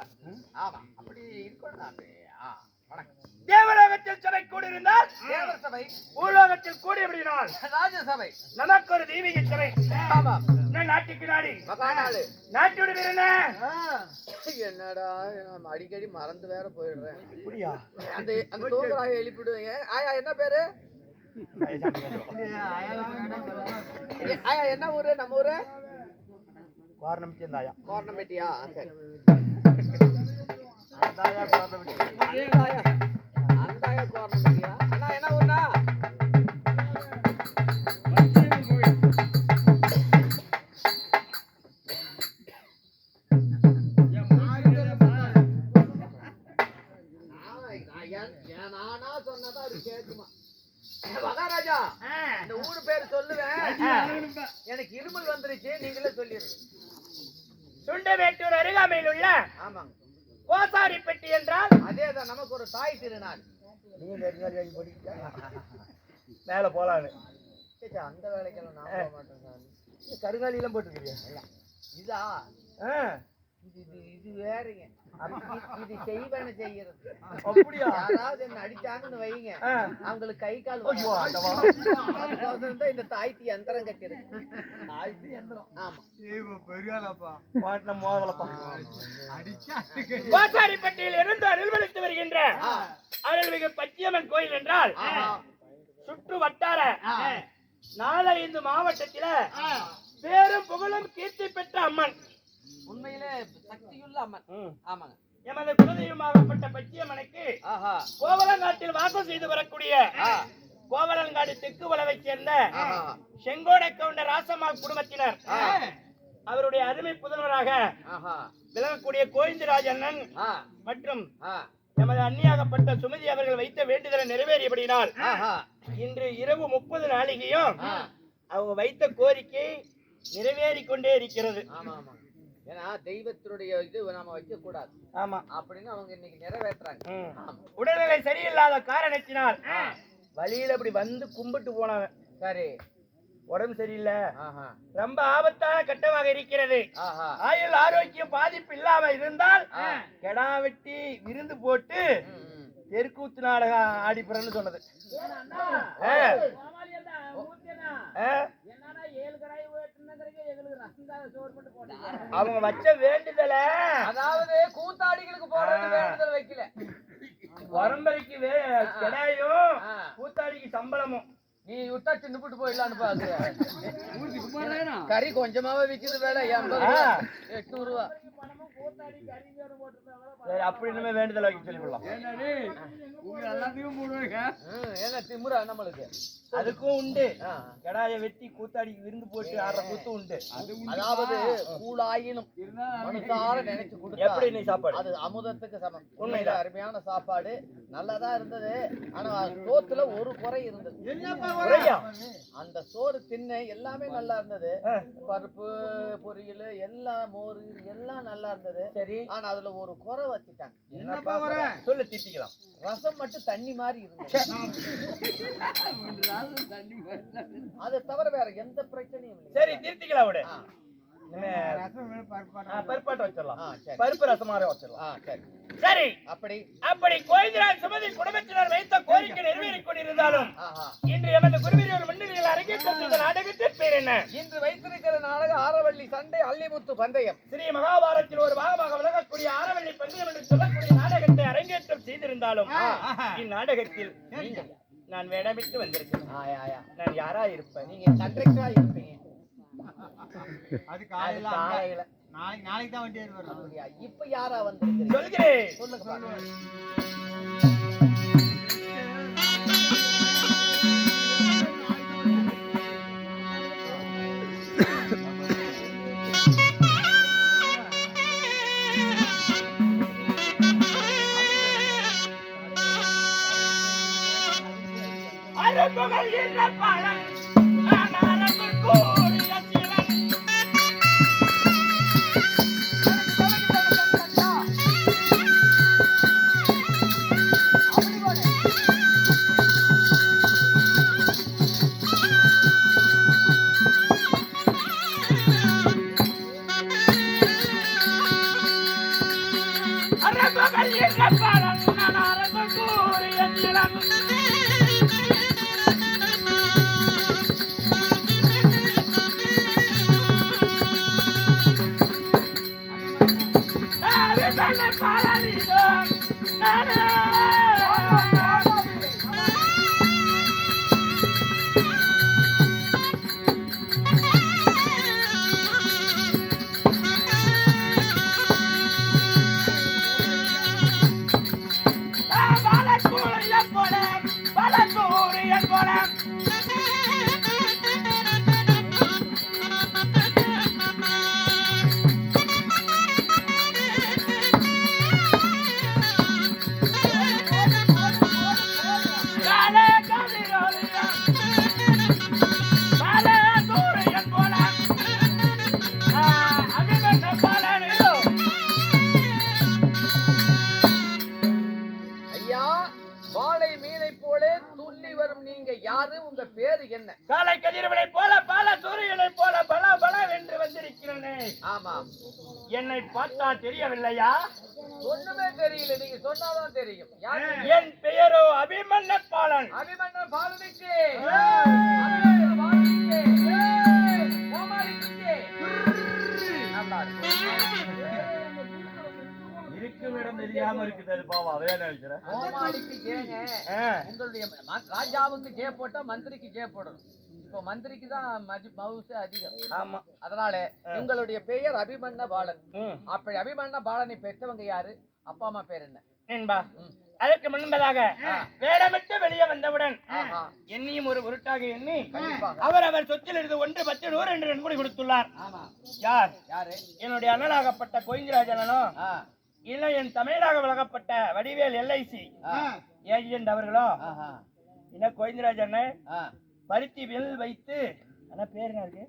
இருப்பார் ஆமா அப்படி இருக்கணும் நான் தேவலோகத்தில் சபை கூடியிருந்தால் தேவர் சபை பூலோகத்தில் கூடியபடினால் ராஜசபை. நமக்கு ஒரு தெய்வீக சபை. ஆமா. என்ன நாட்டுக்கு நாடி மகாநாடு. நாட்டோட பேர் என்ன? என்னடா நான் அடிக்கடி மறந்து வேற போயிடுறேன். அப்படியா? அந்த அந்த தூங்குறாங்க எழுப்பிடுவீங்க ஆயா என்ன பேரு? ஆயா என்ன ஊரு? நம்ம ஊரு? வாரணம் சேர்ந்தாயா கோர்ணம்பேட்டியா சரி. அந்தாயா வாரணம் அந்தாயா. நீ நெருங்காலி வாங்கி போடிக்கிட்டா மேல போலான்னு. சே, சே, அந்த வேலைக்கெல்லாம் நான் போக மாட்டேன் சாமி. கருங்காலியெல்லாம் போட்டுருக்கிறியா? இதா ஆ, இது இது வேறங்க. இது- இது செய்வேன்னு செய்யறது. அப்படியா? யாராவது என்ன அடிச்சாங்கன்னு வைங்க. அவங்களுக்கு கை கால் இந்த தாய்த்தி யந்திரம் கட்டிருக்கு மோதலப்பா. கோசாரிப்பட்டியில் இருந்து அருள்வளித்து வருகின்ற. அருள்மிகு பச்சியம்மன் கோயில் என்றால். சுற்று வட்டார ஆ. நாலஞ்சு மாவட்டத்தில பேரும் புகழும் கீர்த்தி பெற்ற அம்மன். உண்மையிலே சக்தியுள்ள அம்மன் ஆமாங்க எமது குலதெய்வமாகப்பட்ட பச்சியம்மனுக்கு கோவலங்காட்டில் வாசம் செய்து வரக்கூடிய. கோவலங்காடு தெற்கு வளவைச் சேர்ந்த. செங்கோடை கவுண்டர் ராசம்மாள் குடும்பத்தினர். அவருடைய அருமை புதல்வராக விளங்கக்கூடிய கோவிந்தராஜ் அண்ணன். மற்றும். எமது அந்நியாகப்பட்ட சுமதி அவர்கள் வைத்த வேண்டுதலை நிறைவேறியபடினால். இன்று இரவு முப்பது நாளிகையும். அவங்க வைத்த கோரிக்கை நிறைவேறிக் கொண்டே இருக்கிறது ஆமா ஆமா ஏன்னா தெய்வத்தினுடைய இது நாம வைக்க கூடாது ஆமா. அப்படின்னு அவங்க இன்னைக்கு நிறைவேற்றுறாங்க. உடல்நிலை சரியில்லாத காரணத்தினால். வழியில அப்படி வந்து கும்பிட்டு போனவன். சரி. உடம்பு சரியில்லை. ஆஹா. ரொம்ப ஆபத்தான கட்டமாக இருக்கிறது. ஆஹா. ஆயுள் ஆரோக்கியம் பாதிப்பு இல்லாம இருந்தால். கெடா வெட்டி விருந்து போட்டு. தெருக்கூத்து நாடகம் ஆடிப்புறன்னு சொன்னது. அவங்க வச்ச வேண்டுதல. அதாவது கூத்தாடிகளுக்கு போறது வேண்டுதல் வைக்கல. பரம்பரைக்கு கெடாயும். கூத்தாடிக்கு சம்பளமும். நீ விட்டா சின்னுபிட்டு போயிடலான்னு பாக்குற கறி கொஞ்சமாவே விக்குது வேலை. எண்பது ரூபா. எட்நூறு ரூபா. சரி அப்படி இனிமே வேண்டுதல் வைக்க சொல்லிவிடலாம் ஏன்னா திமுறா நம்மளுக்கு? அதுக்கும் உண்டு. கெடாய வெட்டி கூத்தாடிக்கு விருந்து போட்டு ஆடுற கூத்து உண்டு. அதாவது கூழாயினும் மனசார நினைச்சு கொடுத்தா எப்படி நீ சாப்பாடு? அது அமுதத்துக்கு சமம். உண்மைதான். உண்மையில அருமையான சாப்பாடு. நல்லதா இருந்தது. ஆனா சோத்துல ஒரு குறை இருந்தது? அந்த சோறு தின்னு எல்லாமே நல்லா இருந்தது. பருப்பு பொரியல் எல்லாம் மோர் எல்லாம் நல்லா இருந்தது. சரி. ஆனா அதுல ஒரு குறை வச்சுட்டாங்க. என்னப்பா குறை? சொல்லு திட்டிக்கலாம். ரசம் மட்டும் தண்ணி மாதிரி இருந்தது. அதை தவிர வேற எந்த பிரச்சனையும் இல்லை சரி திருத்திக்கலாம் விடு. வச்சிடலாம். பருப்பு வச்சிடலாம். ஆ சரி. சரி. அப்படி. அப்படி கோவிந்தராஜ் சுமதி குடும்பத்தினர் வைத்த கோரிக்கை நிறைவேறிக் கொண்டிருந்தாலும் இன்று எமது குருவியர் முன்னிலையில் நாடகத்தின் பேர் என்ன? இன்று வைத்திருக்கிற நாடக ஆரவள்ளி சண்டை அள்ளிமுத்து பந்தயம். ஸ்ரீ மகாபாரத்தில் ஒரு பாகமாக விளங்கக்கூடிய ஆரவள்ளி பந்தயம் என்று சொல்லக்கூடிய நாடகத்தை அரங்கேற்றம் செய்திருந்தாலும் இந்நாடகத்தில் நான் வேடமிட்டு வந்திருக்கிறேன். ஆயா ஆயா நான் யாரா இருப்பேன்? நீங்க கண்டக்டரா இருப்பீங்க. அது காலையில நாளைக்கு தான் வண்டி இப்ப யாரா வந்திருக்கிறீங்க? சொல்கிறேன் சொல்லுங்க யாரு உங்க பேரு என்ன? காலை கதிரவனை போல பல சூரியனை போல பல பல வென்று வந்திருக்கிறேனே. ஆமா. என்னை பார்த்தா தெரியவில்லையா? ஒண்ணுமே தெரியல நீங்க சொன்னாதான் தெரியும். என் பெயரோ அபிமன்ன பாலன். அபிமன்ன பாலனுக்கு. இடம் தெரியாம இருக்குது அது பாவம். அதையா நினைக்கிறேன்? கோமாளிக்கு கேங்க உங்களுடைய ம- ராஜாவுக்கு ஜே போட்டா மந்திரிக்கு ஜே போடணும். இப்போ மந்திரிக்கு தான் மவுசு அதிகம். ஆமா. அதனால உங்களுடைய பெயர் அபிமன்ன பாலன். அப்படி அபிமன்ன பாலனை பெற்றவங்க யாரு? அப்பா அம்மா பேர் என்ன? என்பா. அதற்கு முன்பதாக வேடமிட்டு வெளியே வந்தவுடன் என்னையும் ஒரு உருட்டாக எண்ணி கண்டிப்பாக அவர் அவர் சொத்தில் இருந்து ஒன்று பத்து நூறு என்று நன்கொடை கொடுத்துள்ளார். ஆமா. யார்? யாரு? என்னுடைய அண்ணனாகப்பட்ட கோவிந்தராஜனோ ஆ. இல்லை என் தமிழாக விலகப்பட்ட வடிவேல் எல்ஐசி. ஆ. ஏஜென்ட் அவர்களோ? ஆஹா. என்ன கோவிந்தராஜ் அண்ணன் ஆ. பருத்தி வில் வைத்து ஆனா பேர் என்ன இருக்கு?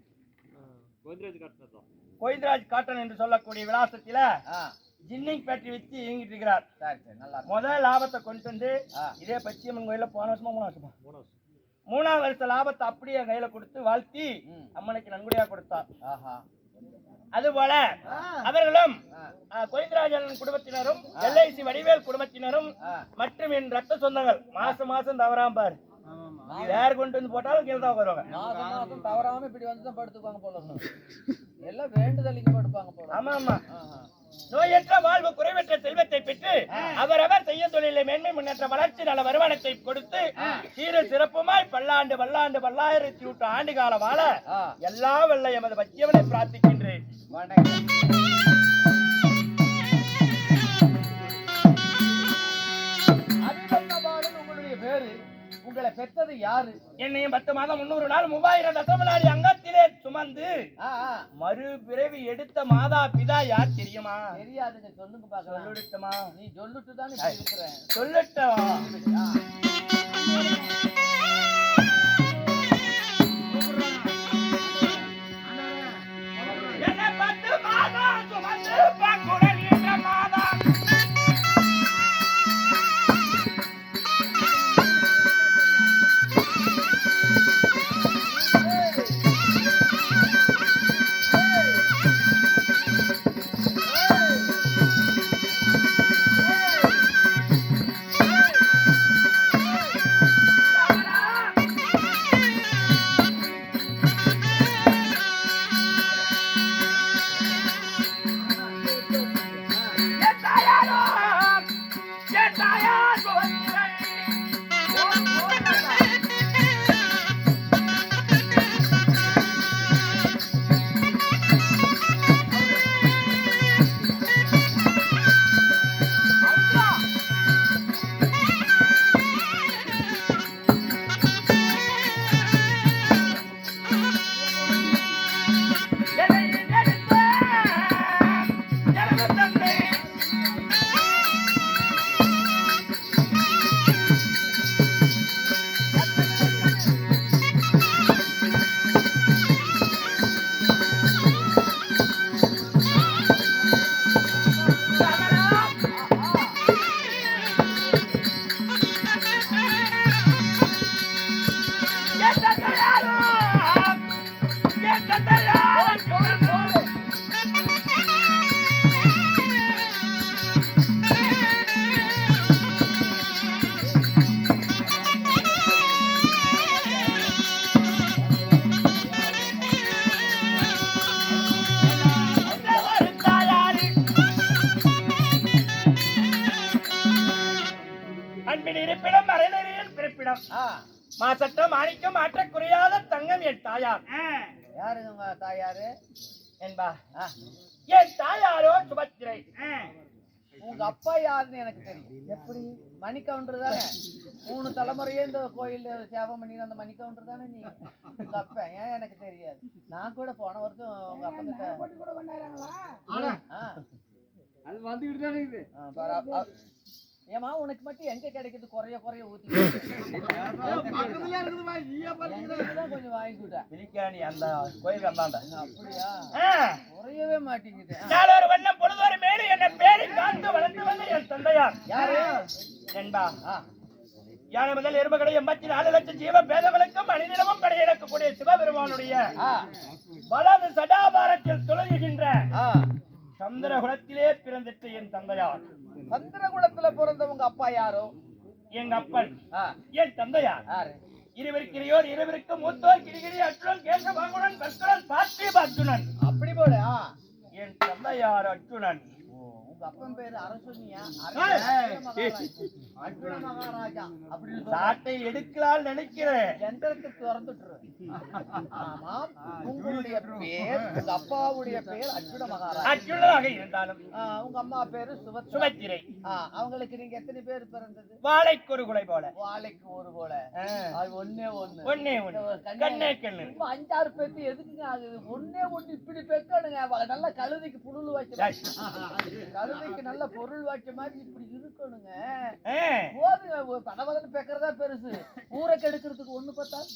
கோவிந்தராஜ் காட்டன் என்று சொல்லக்கூடிய விலாசத்தில ஆ. ஜின்னிங் ஃபேக்டரி வச்சு இயங்கிட்டு இருக்கிறார். சரி சரி நல்லா இருக்கு. முதல் லாபத்தை கொண்டு வந்து. இதே பச்சையம்மன் கோயில போன வருஷமா மூணு வருஷமா? மூணாம் வருஷ லாபத்தை அப்படியே என் கையில கொடுத்து வாழ்த்தி. அம்மனுக்கு நன்கொடையா கொடுத்தார் ஆஹா. அதுபோல அவர்களும் கோவிந்தராஜன் குடும்பத்தினரும் எல்ஐசி வடிவேல் குடும்பத்தினரும் மற்றும் என் ரத்த சொந்தங்கள் மாசம் மாசம் தவறாம பாரு. யார் கொண்டு வந்து போட்டாலும் கீழே தான் வருவாங்க மாதம் தவறாம இப்படி வந்து தான் படுத்துக்குவாங்க போல. எல்லாம் வேண்டுதலுக்கு படுப்பாங்க போல. ஆமா ஆமா. நோயற்ற வாழ்வு குறைவற்ற செல்வத்தை பெற்று அவரவர் செய்ய தொழிலை மேன்மை முன்னேற்ற வளர்ச்சி நல வருமானத்தை கொடுத்து சீர சிறப்புமாய் பல்லாண்டு பல்லாண்டு பல்லாயிரத்தி நூற்று ஆண்டு காலம் வாழ எல்லா வல்ல எமது பச்சியவனை பிரார்த்திக்கின்றேன். உங்களை பெற்றது யாரு? என்னையும் பத்து மாதம் முன்னூறு நாள் மூவாயிரம் தசமநாடி அங்கத்திலே சுமந்து. மறுபிறவி எடுத்த மாதா பிதா யார் தெரியுமா? தெரியாதுங்க சொல்லுங்க பாக்கலாம் சொல்லிடுட்டுமா நீ சொல்லிட்டு தான் சொல்லட்டும். மாசற்ற மாணிக்கம் மாற்றக் குறையாத தங்கம் என் தாயார் யாருங்க உங்க தாயாரு என்பா என் தாயாரோ சுபத்திரை உங்க அப்பா யாருன்னு எனக்கு தெரியும் எப்படி மணி கவுண்டர் தானே மூணு தலைமுறையே இந்த கோயில் சேவம் பண்ணி அந்த மணி கவுண்டர் தானே நீ உங்க அப்பா ஏன் எனக்கு தெரியாது நான் கூட போன வருஷம் உங்க அப்பா கிட்ட. அது வந்துகிட்டு தானே இருக்குது ஏம்மா உனக்கு மட்டும் எங்க கிடைக்குது? குறைய குறைய ஊத்தி. கொஞ்சம் வாங்கிக்கிட்டேன் அந்த கோயில் அந்தாண்ட அப்படியா. குறையவே மாட்டேங்குது. வண்ணம் பொழுதொரு மேடு என்ன பேரை காத்து வளர்ந்து வந்த என் தந்தையார். யாரு? ஆ, யானை முதல் எறும்பு கடை எண்பத்தி நாலு லட்சம் ஜீவ பேதங்களுக்கும் மனிதனமும் கடை இழக்கக்கூடிய சிவபெருமானுடைய வலது சடாபாரத்தில் துளங்குகின்ற ஆ. சந்திரகுலத்திலே பிறந்திட்ட என் தந்தையார். சந்திரகுலத்துல பிறந்தவங்க அப்பா யாரோ? எங்க அப்பன். என் தந்தையார். யாரு? இருவருக்கிறையோர் இருவருக்கு மூத்தோர் கிரிகிரி அர்ஜுனன் கேசவாங்குடன் பஸ்கரன் பார்த்திப அர்ஜுனன் அப்படி போடு ஆ. என் தந்தையார் அர்ஜுனன் அப்பன் பேரு அரசுனியா? ஏய். அர்ஜுன மகாராஜா. அப்படின்னு சொல்லு. சாட்டை எடுக்கலால் நினைக்கிறேன். எந்திரத்தை திறந்துட்டுரு. ஆமாம் உங்களுடைய பேர் உங்க அப்பாவுடைய பேர் அர்ஜுன மகாராஜா. அர்ஜுனனாக இருந்தாலும் ஆ, உங்க அம்மா பேரு சுபத்ரா. சுபத்திரை ஆ, அவங்களுக்கு நீங்க எத்தனை பேர் பிறந்தது? வாழைக்கொரு குலை போல. வாழைக்கு ஒரு போல. அது ஒண்ணே ஒண்ணு. ஒண்ணே ஒண்ணு. கண்ணே கண்ணு இப்ப அஞ்சாறு பேத்து எதுக்குங்க ஆகுது ஒண்ணே ஒண்ணு இப்படி பெக்கணுங்க நல்லா கழுதைக்கு புழுல் வச்ச கழுதைக்கு நல்ல பொருள் வச்ச மாதிரி இப்படி இருக்கணுங்க. போதுங்க ஒரு படபடன்னு பெக்கறதா பெருசு. ஊரை கெடுக்கிறதுக்கு ஒண்ணு பத்தாது.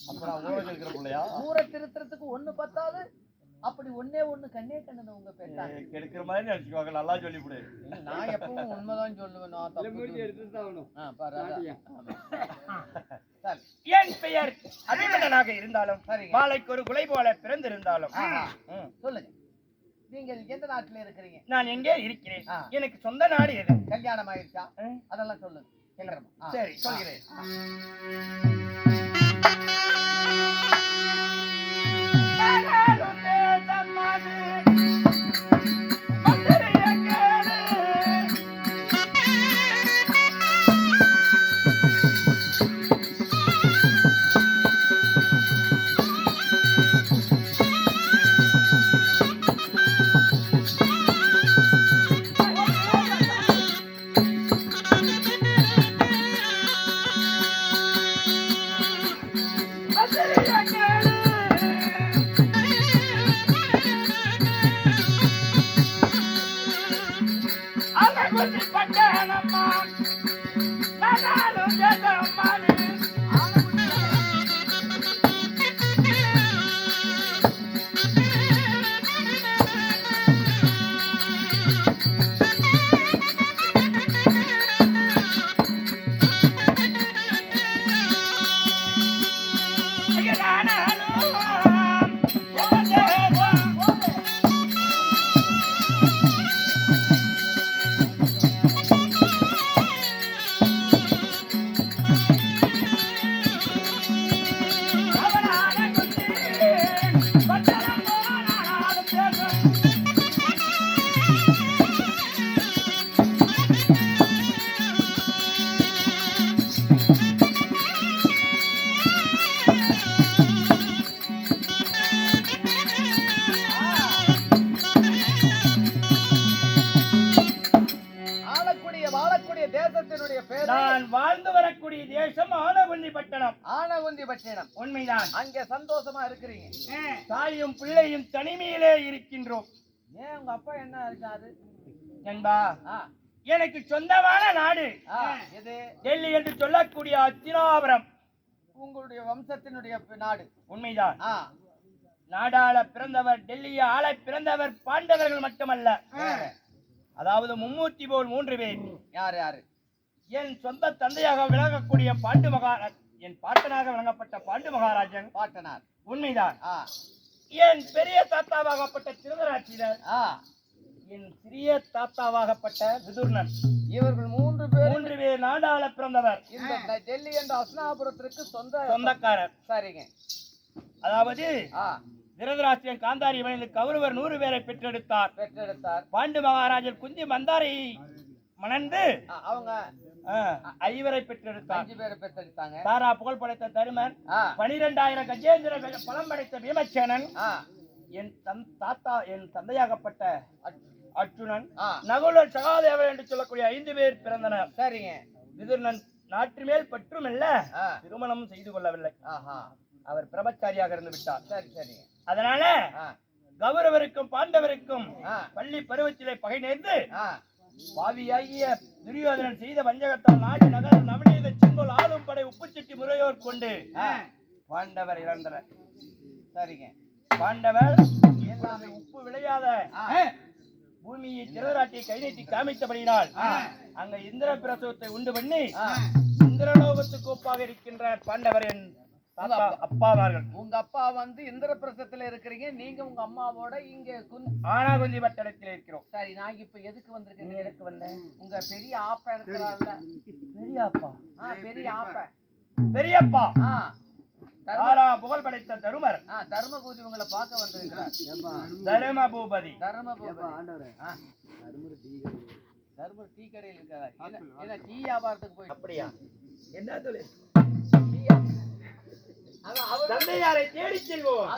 ஊரை திருத்துறதுக்கு ஒண்ணு பத்தாது. அப்படி ஒண்ணே ஒண்ணு கண்ணே கண்ணு உங்க பெற்றாங்க கெடுக்கிற மாதிரி நினைச்சுக்கோங்க நல்லா சொல்லிவிடு. நான் எப்பவும் உண்மைதான் சொல்லுவேன் நான் தப்பு முடிஞ்சு சொல்லு- எடுத்து தான் ஆகணும். ஆ, பாரு, என் பெயர் அபிமன்னனாக இருந்தாலும் சரிங்க. வாழைக்கொரு குலை போல பிறந்திருந்தாலும். சொல்லுங்க. நீங்கள் எந்த நாட்டுல இருக்கிறீங்க நான் எங்கே இருக்கிறேன். எனக்கு சொந்த நாடு எது கல்யாணம் ஆயிடுச்சா. அதெல்லாம் சொல்லுங்க. சரி. சொல்கிறேன் நான் வாழ்ந்து வரக்கூடிய தேசம் ஆனவல்லி பட்டணம். ஆனகுந்தி பட்டினம் உண்மைதான். அங்க சந்தோஷமா இருக்கிறீங்க. தாயும் பிள்ளையும் தனிமையிலே இருக்கின்றோம். ஏன் உங்க அப்பா என்ன இருக்காரு? என்பா எனக்கு சொந்தமான நாடு. இது டெல்லி என்று சொல்லக்கூடிய அத்தினாபுரம். உங்களுடைய வம்சத்தினுடைய நாடு. உண்மைதான். நாடாள பிறந்தவர் டெல்லிய ஆள பிறந்தவர் பாண்டவர்கள் மட்டுமல்ல. அதாவது மும்மூர்த்தி போல் மூன்று பேர். யார் யாரு? என் சொந்த தந்தையாக விளங்கக்கூடிய பாண்டு மகாராஜ் என் பாட்டனாக விளங்கப்பட்ட பாண்டு மகாராஜன் பாட்டனார். உண்மைதான். என் பெரிய தாத்தாவாகப்பட்ட திருதராட்சியர் ஆ. என் சிறிய தாத்தாவாகப்பட்ட விதுர்ணன். இவர்கள் மூன்று பேர் மூன்று பேர் நாடாள பிறந்தவர். இந்த டெல்லி என்ற அஸ்னாபுரத்திற்கு சொந்த சொந்தக்காரர். சரிங்க. அதாவது திருதராஷ்டிரன் காந்தாரி மனித கௌரவர் நூறு பேரை பெற்றெடுத்தார். பெற்றெடுத்தார். பாண்டு மகாராஜர் குந்தி மந்தாரை மணந்து அவங்க ஐவரை பெற்றெடுத்தார். அஞ்சு பேரை பெற்றெடுத்தாங்க. தாரா புகழ் படைத்த தருமன் பனிரெண்டாயிரம் கஜேந்திர பலம் படைத்த பீமசேனன் ஆ, என் தன் தாத்தா என் தந்தையாகப்பட்ட அர்ஜுனன் ஆ, நகுலன் சகாதேவன் என்று சொல்லக்கூடிய ஐந்து பேர் பிறந்தனர். சரிங்க. விதுரன் நாட்டு மேல் பற்றுமல்ல ஆ, திருமணம் செய்து கொள்ளவில்லை. ஆஹா. அவர் பிரம்மச்சாரியாக இருந்து விட்டார். சரி சரிங்க அதனால கௌரவருக்கும் பாண்டவருக்கும் பள்ளி பருவத்திலே பகை நேர்ந்து பாவியாகிய துரியோதனன் செய்த வஞ்சகத்தால் நாடு நகர நவநீத செங்கோல் ஆளும் படை உப்புச்சட்டி முறையோர் கொண்டு பாண்டவர் இறந்தனர் சரிங்க பாண்டவர் எல்லாமே உப்பு விளையாத பூமியை திரராட்டி கை நீட்டி காமித்தபடியினால். அங்க இந்திர பிரசவத்தை உண்டு பண்ணி. இந்திரலோகத்துக்கு ஒப்பாக இருக்கின்ற பாண்டவர் என் தாத்தா அப்பாவார்கள். உங்க அப்பா வந்து இந்திரபிரசத்துல இருக்கிறீங்க நீங்க உங்க அம்மாவோட இங்க ஆனாகுந்தி வட்டடத்தில் இருக்கிறோம். சரி நான் இப்ப எதுக்கு வந்திருக்கேன்? எதுக்கு வந்த? உங்க பெரிய ஆப்ப இருக்கிறாள்ல பெரியப்பா ஆ பெரிய ஆப்ப. பெரியப்பா. ஆ புகழ் படைத்த தருமர். ஆ தர்மபூதி உங்களை பார்க்க வந்திருக்கிறார். தரும பூபதி தர்மபூதி ஆ. தர்மர் டீ கடையில் இருக்கிறார். டீ வியாபாரத்துக்கு போயிட்டு அப்படியா? என்ன அவரு- தந்தையாரை தேடி செல்வோம்.